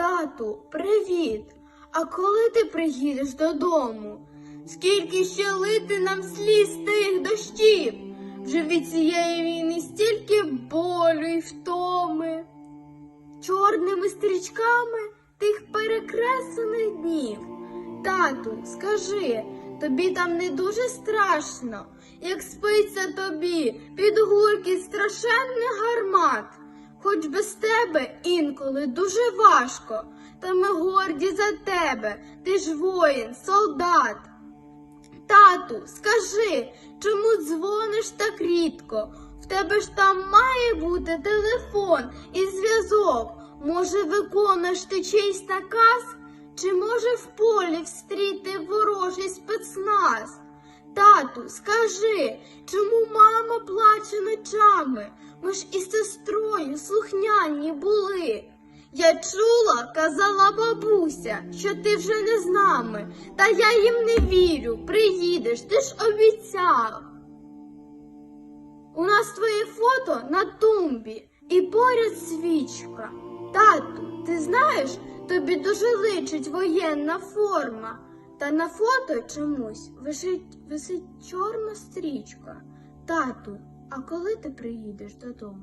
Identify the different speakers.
Speaker 1: Тату, привіт! А коли ти приїдеш додому? Скільки ще лити нам сліз тих дощів? Вже від цієї війни стільки болю й втоми. Чорними стрічками тих перекреслених днів. Тату, скажи, тобі там не дуже страшно, як спиться тобі під гуркіт страшенних гармат. Хоч без тебе інколи дуже важко, та ми горді за тебе, ти ж воїн, солдат. Тату, скажи, чому дзвониш так рідко? В тебе ж там має бути телефон і зв'язок. Може, виконуєш ти чийсь наказ? Чи може в полі встріти ворожий спецназ? Тату, скажи, чому мама плаче ночами? Ми ж із сестрою слухняні були. Я чула, казала бабуся, що ти вже не з нами, та я їм не вірю. Приїдеш, ти ж обіцяв. У нас твоє фото на тумбі і поряд свічка. Тату, ти знаєш, тобі дуже личить воєнна форма. Та на фото чомусь висить, висить чорна стрічка. Тату, а коли ти приїдеш додому?